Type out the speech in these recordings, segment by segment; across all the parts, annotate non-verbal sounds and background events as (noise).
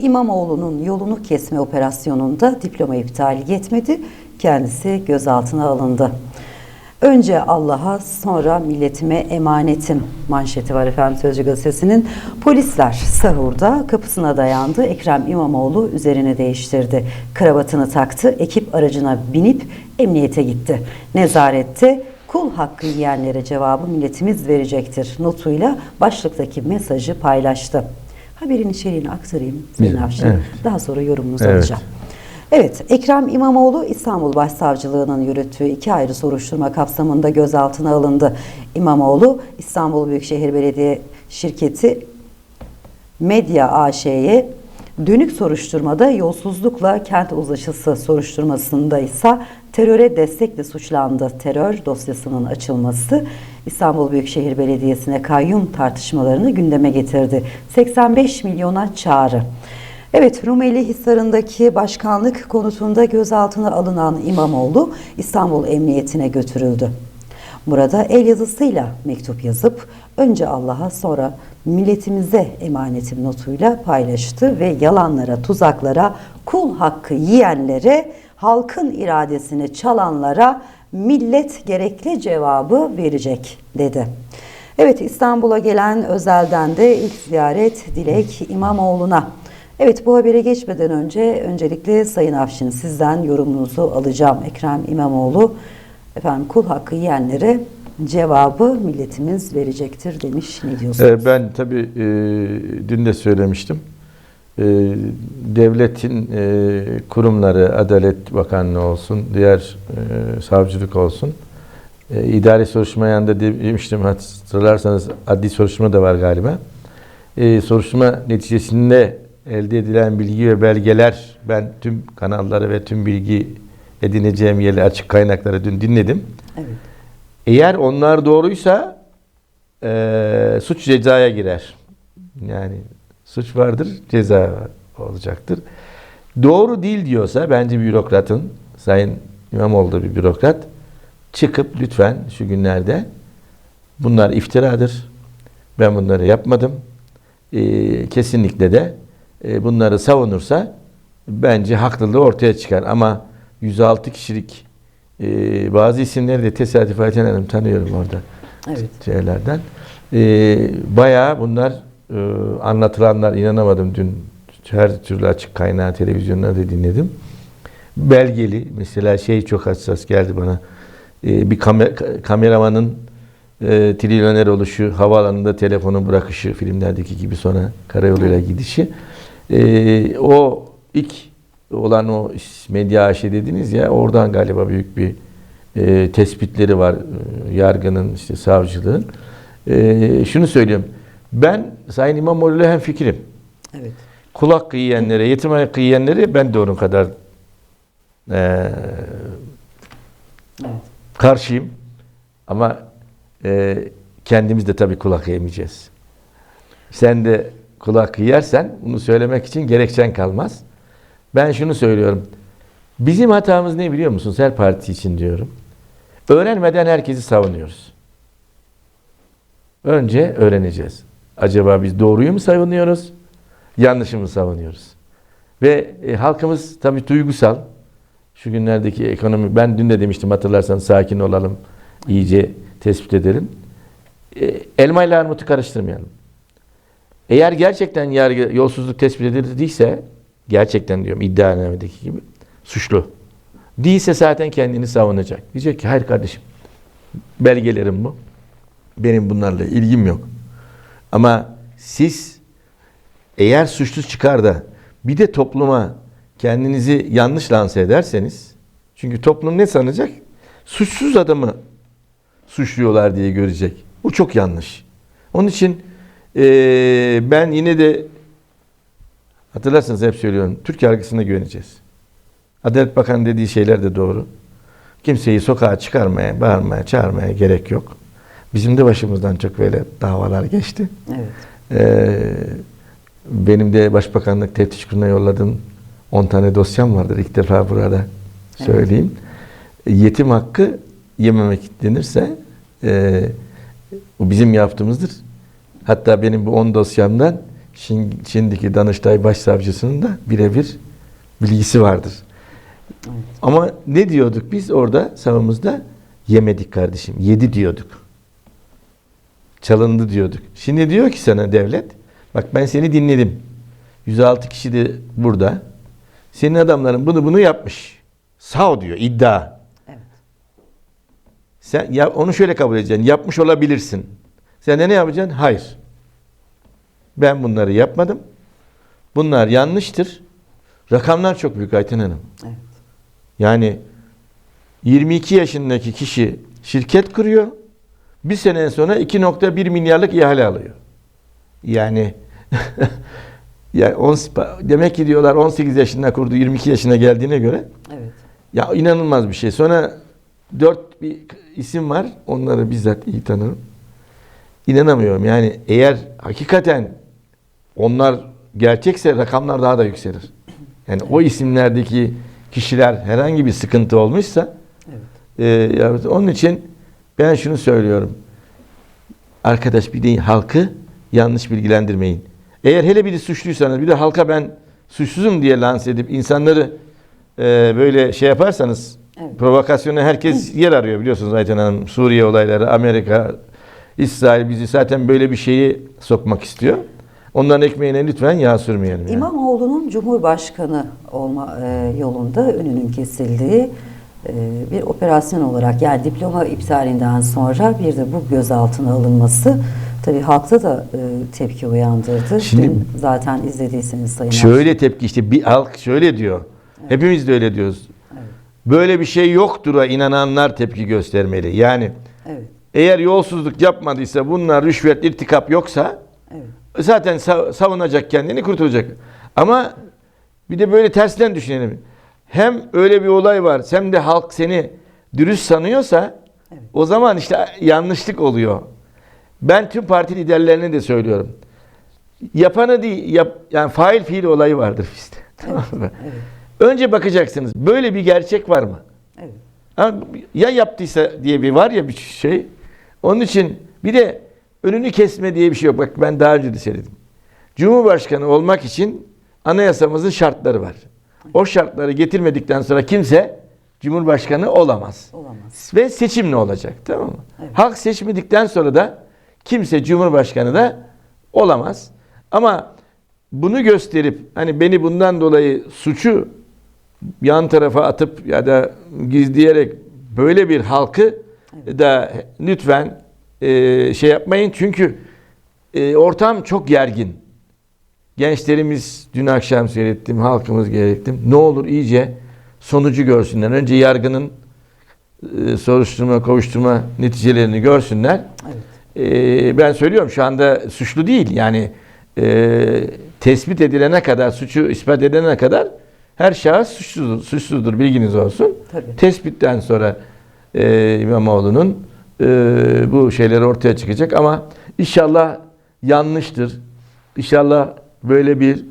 İmamoğlu'nun yolunu kesme operasyonunda diploma iptali yetmedi, kendisi gözaltına alındı. Önce Allah'a sonra milletime emanetim manşeti var efendim Sözcü Gazetesi'nin. Polisler sahurda kapısına dayandı. Ekrem İmamoğlu üzerine değiştirdi. Kravatını taktı. Ekip aracına binip emniyete gitti. Nezarette kul hakkı yiyenlere cevabı milletimiz verecektir notuyla başlıktaki mesajı paylaştı. Haberin içeriğini aktarayım Sayın Avşin. evet. Daha sonra yorumunuzu Evet. alacağım. Evet, Ekrem İmamoğlu İstanbul Başsavcılığı'nın yürüttüğü iki ayrı soruşturma kapsamında gözaltına alındı. İmamoğlu İstanbul Büyükşehir Belediye Şirketi Medya AŞ'ye dönük soruşturmada yolsuzlukla kent uzlaşısı soruşturmasında ise teröre destekle suçlandı. Terör dosyasının açılması İstanbul Büyükşehir Belediyesi'ne kayyum tartışmalarını gündeme getirdi. 85 milyona çağrı. Evet, Rumeli Hisarı'ndaki başkanlık konutunda gözaltına alınan İmamoğlu İstanbul Emniyetine götürüldü. Burada el yazısıyla mektup yazıp önce Allah'a sonra milletimize emanetim notuyla paylaştı ve yalanlara, tuzaklara, kul hakkı yiyenlere, halkın iradesini çalanlara millet gerekli cevabı verecek dedi. Evet İstanbul'a gelen özelden de ilk ziyaret Dilek İmamoğlu'na. Evet bu habere geçmeden önce öncelikle Sayın Afşin sizden yorumunuzu alacağım. Ekrem İmamoğlu efendim kul hakkı yiyenlere cevabı milletimiz verecektir demiş. Ne diyorsunuz? Ee, Ben tabii e, dün de söylemiştim. E, devletin e, kurumları, Adalet Bakanlığı olsun, diğer e, savcılık olsun, e, idari soruşturma yanında demiştim hatırlarsanız adli soruşturma da var galiba. E, soruşturma neticesinde elde edilen bilgi ve belgeler ben tüm kanalları ve tüm bilgi edineceğim yerli açık kaynakları dün dinledim. Evet. Eğer onlar doğruysa eee, suç cezaya girer. Yani suç vardır, ceza olacaktır. Doğru değil diyorsa bence bürokratın, Sayın İmamoğlu da bir bürokrat, çıkıp lütfen şu günlerde bunlar iftiradır. Ben bunları yapmadım. Eee, kesinlikle de eee, bunları savunursa bence haklılığı ortaya çıkar. Ama 106 kişilik eee, bazı isimleri de tesadüf Ayten Hanım tanıyorum orada Evet. şeylerden. Eee bayağı bunlar eee, anlatılanlar inanamadım dün her türlü açık kaynağı televizyonları da dinledim. Belgeli mesela şey çok hassas geldi bana. Eee, bir kamer- kameramanın eee trilyoner oluşu, havaalanında telefonu bırakışı filmlerdeki gibi sonra karayoluyla gidişi. Eee, o ilk olan o medya aşı dediniz ya oradan galiba büyük bir e, tespitleri var e, yargının işte savcılığın. E, şunu söylüyorum. Ben Sayın İmamoğlu'yla hem fikrim. Evet. Kul hakkı yiyenlere, yetim hakkı yiyenlere ben de onun kadar e, Evet. karşıyım. Ama e, kendimiz de tabii kul hakkı yemeyeceğiz. Sen de kul hakkı yersen bunu söylemek için gerekçen kalmaz. Ben şunu söylüyorum. Bizim hatamız ne biliyor musunuz? Her parti için diyorum. Öğrenmeden herkesi savunuyoruz. Önce öğreneceğiz. Acaba biz doğruyu mu savunuyoruz? Yanlışı mı savunuyoruz? Ve e, halkımız tabii duygusal. Şu günlerdeki ekonomi, ben dün de demiştim hatırlarsanız sakin olalım, iyice tespit edelim. E, elma ile armutu karıştırmayalım. Eğer gerçekten yargı yolsuzluk tespit edildiyse, gerçekten diyorum iddianamedeki gibi, suçlu. Değilse zaten kendini savunacak. Diyecek ki hayır kardeşim belgelerim bu. Benim bunlarla ilgim yok. Ama siz eğer suçlu çıkar da bir de topluma kendinizi yanlış lanse ederseniz çünkü toplum ne sanacak? Suçsuz adamı suçluyorlar diye görecek. Bu çok yanlış. Onun için eee, ben yine de hatırlarsanız hep söylüyorum Türk yargısına güveneceğiz. Adalet Bakanı dediği şeyler de doğru. Kimseyi sokağa çıkarmaya, bağırmaya, çağırmaya gerek yok. Bizim de başımızdan çok böyle davalar geçti. Evet. Ee, benim de Başbakanlık Teftiş Kurulu'na yolladığım 10 tane dosyam vardır. İlk defa burada söyleyeyim. Yetim hakkı yememek denirse e, bu bizim yaptığımızdır. Hatta benim bu 10 dosyamdan Şimdi, şimdiki Danıştay Başsavcısının da birebir bilgisi vardır. Evet. Ama ne diyorduk biz orada savımızda? Yemedik kardeşim. Yedi diyorduk. Çalındı diyorduk. Şimdi diyor ki sana devlet, bak ben seni dinledim. 106 kişi de burada. Senin adamların bunu bunu yapmış. Sağ diyor iddia. Evet. Sen ya onu şöyle kabul edeceksin. Yapmış olabilirsin. Sen de ne yapacaksın? Hayır. Ben bunları yapmadım. Bunlar yanlıştır. Rakamlar çok büyük Ayten Hanım. Evet. Yani 22 yaşındaki kişi şirket kuruyor. Bir sene sonra 2.1 milyarlık ihale alıyor. Yani (laughs) ya on, demek ki diyorlar 18 yaşında kurdu 22 yaşına geldiğine göre Evet. ya inanılmaz bir şey. Sonra dört bir isim var. Onları bizzat iyi tanırım. İnanamıyorum. Yani eğer hakikaten onlar gerçekse rakamlar daha da yükselir. Yani o isimlerdeki kişiler herhangi bir sıkıntı olmuşsa Evet. e, onun için ben şunu söylüyorum. Arkadaş bir de halkı yanlış bilgilendirmeyin. Eğer hele bir de suçluysanız bir de halka ben suçsuzum diye lanse edip insanları e, böyle şey yaparsanız Evet. provokasyona herkes yer arıyor biliyorsunuz Ayten Hanım. Suriye olayları, Amerika, İsrail bizi zaten böyle bir şeyi sokmak istiyor. Onların ekmeğine lütfen yağ sürmeyelim. yani. İmamoğlu'nun Cumhurbaşkanı olma e, yolunda önünün kesildiği bir operasyon olarak yani diploma iptalinden sonra bir de bu gözaltına alınması tabii halkta da e, tepki uyandırdı. Şimdi- Dün zaten izlediyseniz Sayın Şöyle tepki işte bir halk şöyle diyor. Hepimiz de öyle diyoruz. Evet. Böyle bir şey yoktur'a inananlar tepki göstermeli. Yani Evet. eğer yolsuzluk yapmadıysa bunlar rüşvet, irtikap yoksa Evet. zaten sa- savunacak kendini kurtulacak. Ama bir de böyle tersten düşünelim. Hem öyle bir olay var hem de halk seni dürüst sanıyorsa Evet. o zaman işte yanlışlık oluyor. Ben tüm parti liderlerine de söylüyorum. Yapanı değil, yap, yani fail fiil olayı vardır. (laughs) Tamam mı? Evet. Önce bakacaksınız. Böyle bir gerçek var mı? Evet. Ya yaptıysa diye bir var ya bir şey. Onun için bir de önünü kesme diye bir şey yok. Bak ben daha önce de söyledim. Cumhurbaşkanı olmak için anayasamızın şartları var. O şartları getirmedikten sonra kimse Cumhurbaşkanı olamaz. Olamaz. Ve seçimle olacak. Tamam mı? Evet. Halk seçmedikten sonra da kimse Cumhurbaşkanı da olamaz. Ama bunu gösterip hani beni bundan dolayı suçu yan tarafa atıp ya da gizleyerek böyle bir halkı da lütfen e, şey yapmayın. Çünkü e, ortam çok gergin. Gençlerimiz dün akşam seyrettim, halkımız gerektim. Ne olur iyice sonucu görsünler. Önce yargının e, soruşturma, kovuşturma neticelerini görsünler. Evet. E, ben söylüyorum şu anda suçlu değil. Yani e, tespit edilene kadar, suçu ispat edilene kadar her şahıs suçsuzdur, suçsuzdur bilginiz olsun. Tabii. Tespitten sonra e, İmamoğlu'nun e, bu şeyleri ortaya çıkacak ama inşallah yanlıştır. İnşallah böyle bir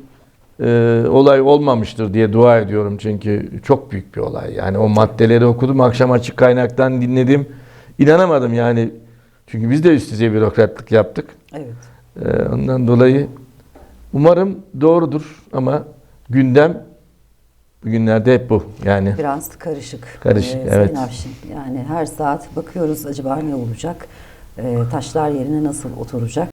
e, olay olmamıştır diye dua ediyorum çünkü çok büyük bir olay. Yani o maddeleri okudum, akşam açık kaynaktan dinledim. İnanamadım yani. Çünkü biz de üst düzey bürokratlık yaptık. Evet. E, ondan dolayı umarım doğrudur ama gündem bugünlerde hep bu. Yani Biraz karışık. Karışık, Sayın evet. Afşin. Yani her saat bakıyoruz acaba ne olacak? Ee, taşlar yerine nasıl oturacak?